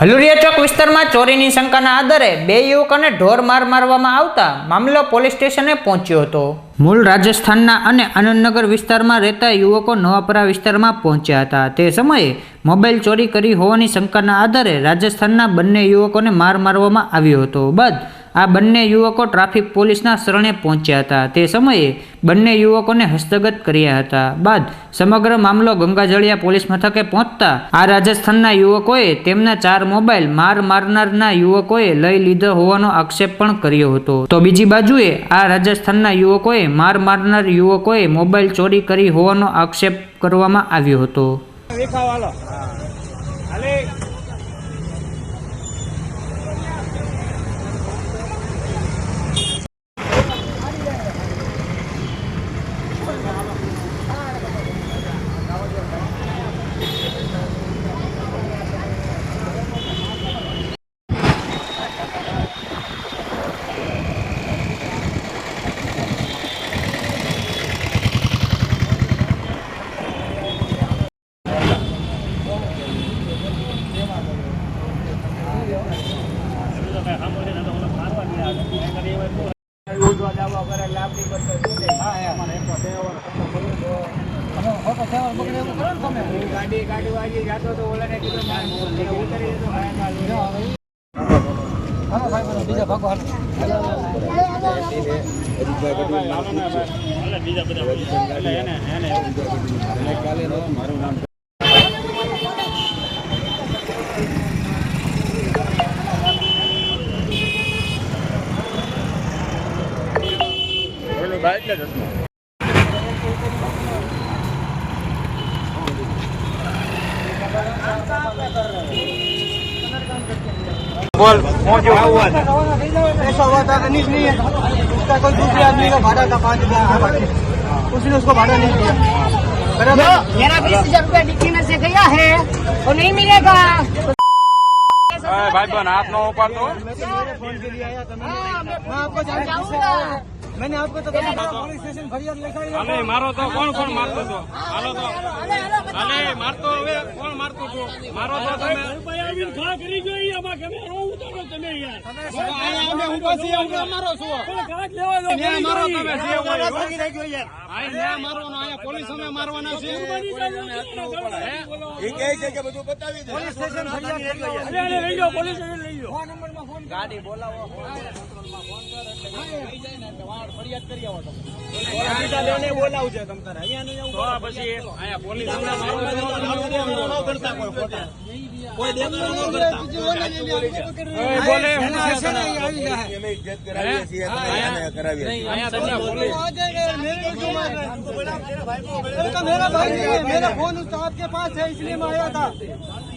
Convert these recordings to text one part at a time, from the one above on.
હલુરિયા ચોક વિસ્તારમાં ચોરીની શંકાના આધારે બે યુવકોને ઢોર માર મારવામાં આવતા મામલો પોલીસ સ્ટેશને પહોંચ્યો હતો. મૂળ રાજસ્થાનના અને આનંદનગર વિસ્તારમાં રહેતા યુવકો નવાપરા વિસ્તારમાં પહોંચ્યા હતા. તે સમયે મોબાઈલ ચોરી કરી હોવાની શંકાના આધારે રાજસ્થાનના બંને યુવકોને માર મારવામાં આવ્યો હતો. બાદ આ બંને યુવકો ટ્રાફિક પોલીસના શરણે પહોંચ્યા હતા. તે સમયે બંને યુવકોને હસ્તગત કર્યા હતા. બાદ સમગ્ર મામલો ગંગાજળિયા પોલીસ મથકે પહોંચતા આ રાજસ્થાનના યુવકોએ તેમના ચાર મોબાઈલ માર મારનારના યુવકોએ લઈ લીધો હોવાનો આક્ષેપ પણ કર્યો હતો. તો બીજી બાજુએ આ રાજસ્થાનના યુવકોએ માર મારનાર યુવકોએ મોબાઈલ ચોરી કરી હોવાનો આક્ષેપ કરવામાં આવ્યો હતો. દેખાવ હાલો હાલે ગાડી ગાડી વાગી જાતો તો ઓલાને કીધું મારે ઉતરી જતો ભાઈ બોલ પહોંચો આવું ऐसा हुआ था रनीश नहीं है उसका कोई दूसरे आदमी का भाड़ा था पाँच हजार का भाड़ा उसने उसको भाड़ा नहीं दिया बराबर मेरा बीस हजार रूपया डिक्की में से गया है और नहीं मिलेगा ભાઈ બન હાથ નો ઉપાડતો मेरे फोन के लिए आया था मैंने हाँ, मैं मैं आपको जान जाऊंगा मैंने आपको तो बताया था, पुलिस મારતો છો મારો તો તમે આવીને ખા કરી ગયો ઈ અમાર તમે રો ઉતારો તમે યાર તમે હું પાછી આવું કે મારો છો કાટ લેવા દો ને મારો તમે જે હોય ભાગી રાખ્યો યાર ભાઈ ને મારો નો આયા પોલીસ અમે મારવાના છે એ કહે છે કે બધું બતાવી દે પોલીસ સ્ટેશન ફરિયાદ લઈ ગયો અરે લઈ ગયો પોલીસ સ્ટેશન લઈ ગયો ફોન નંબરમાં અમને મારવાનો ઓય, બોલે હું ના स्टेशन ही आई है અહીંયા તમને પોલીસ आ जाएगा यार, मेरे को क्यों मार रहे हैं? अरे तो मेरा भाई नहीं है मेरा फोन उस आपके पास है इसलिए मैं आया था બધા સાબિત किया मेरा फोन है इसलिए मैं आया था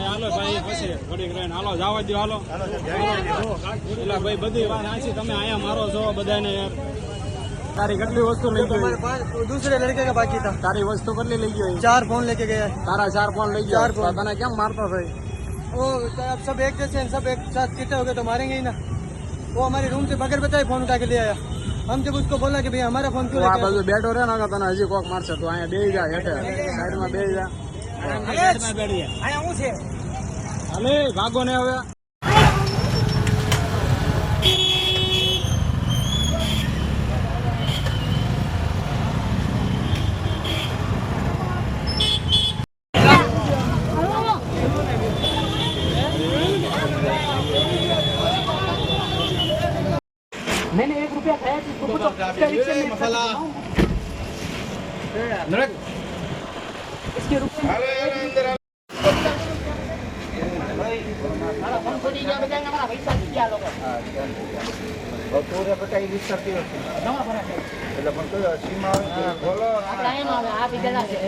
હાલો ભાઈ પછી ઘડીક રહીને હાલો જવા દો હાલો પેલા ભાઈ બધી વાત આછી તમે અહીંયા મારો છો બધાને યાર તારી કેટલી વસ્તુ લઈ ગઈ हमारे पास दूसरे लड़के का बाकी था તારી વસ્તુ કેટલી લઈ ગઈ चार फोन लेके गया है તારા ચાર ફોન લઈ ચાર ગયો ફોન. તને કેમ મારતો ભાઈ वो तो अब सब एक जैसे हैं, सब एक साथ कितने हो गए तो मारेंगे ही ना वो हमारे रूम से बगैर बताए फोन उठा के ले आया हम जब उसको बोला कि भैया हमारा फोन क्यों તું આ लेके आए? બાજુ બેઠો રે ને તને હજી કોક મારશે તું અહીંયા બેસી જા હેઠે સાઈડમાં બેસી જા હાલે ભાગો ને હવે मैंने एक रुपया खाया जिसको कुछ उसका रिक्शा में इसके रुपये हमारा फोन खोली जाओ बजाएंगे हमारा पैसा दिया लोग નવા ભરા છે આપણે અહીંયા નો આવે આ બીજા છે